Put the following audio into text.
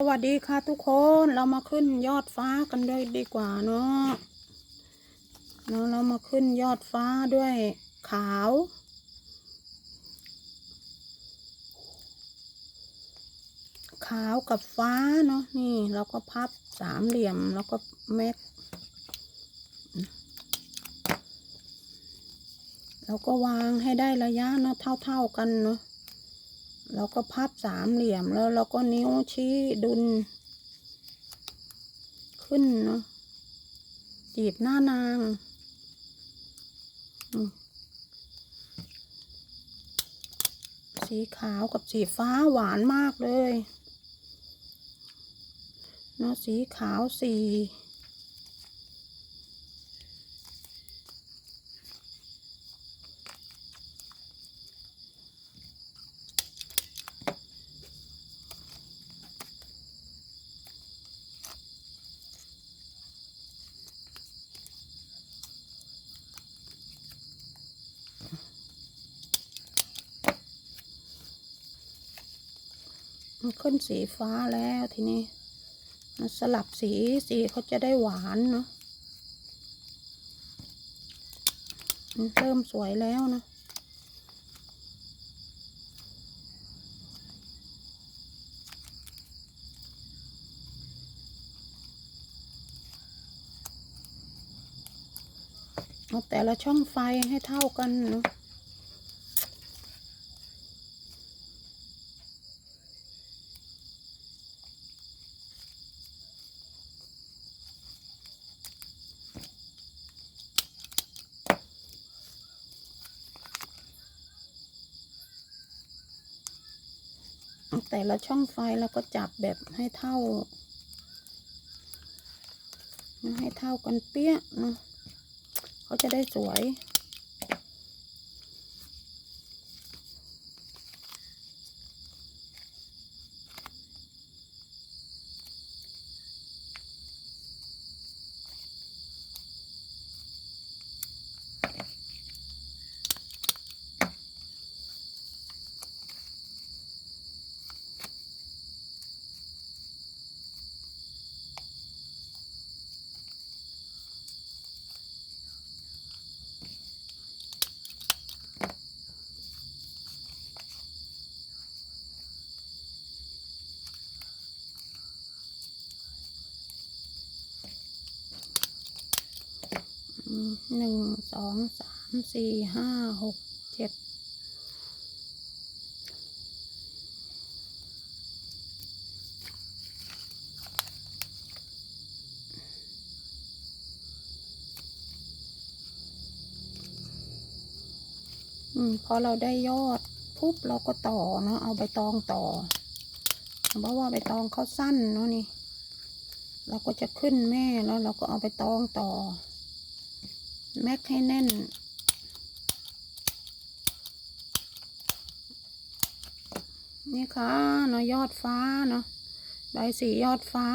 สวัสดีค่ะทุกคนเรามาขึ้นยอดฟ้ากันด้วยดีกว่าเนาะเนาะเรามาขึ้นยอดฟ้าด้วยขาว ขาวกับฟ้าเนาะนี่เราก็พับสามเหลี่ยมแล้วก็แม็กเราก็วางให้ได้ระยะเนาะเท่าๆกันเนาะ เราก็พับสามเหลี่ยมแล้วเราก็นิ้วชี้ดุล ขึ้นเนาะจีบหน้านางสีขาวกับสีฟ้าหวานมากเลยเนาะสีขาวสี มันขึ้นสีฟ้าแล้วทีนี้มันสลับสีสีเขาจะได้หวานเนาะมันเริ่มสวยแล้วนะเอาแต่ละช่องไฟให้เท่ากันเนาะ แต่ละช่องไฟแล้วก็จับแบบให้เท่าให้เท่ากันเปี้ยเนาะเขาจะได้สวย หนึ่งสองสามสี่ห้าหกเจ็ดอืมพอเราได้ยอดปุ๊บเราก็ต่อเนาะเอาใบตองต่อเพราะว่าใบตองเขาสั้นเนาะนี่ เราก็จะขึ้นแม่แล้วเราก็เอาไปตองต่อ แม็กให้แน่น นี่ค่ะเนาะยอดฟ้าเนาะใบสียอดฟ้า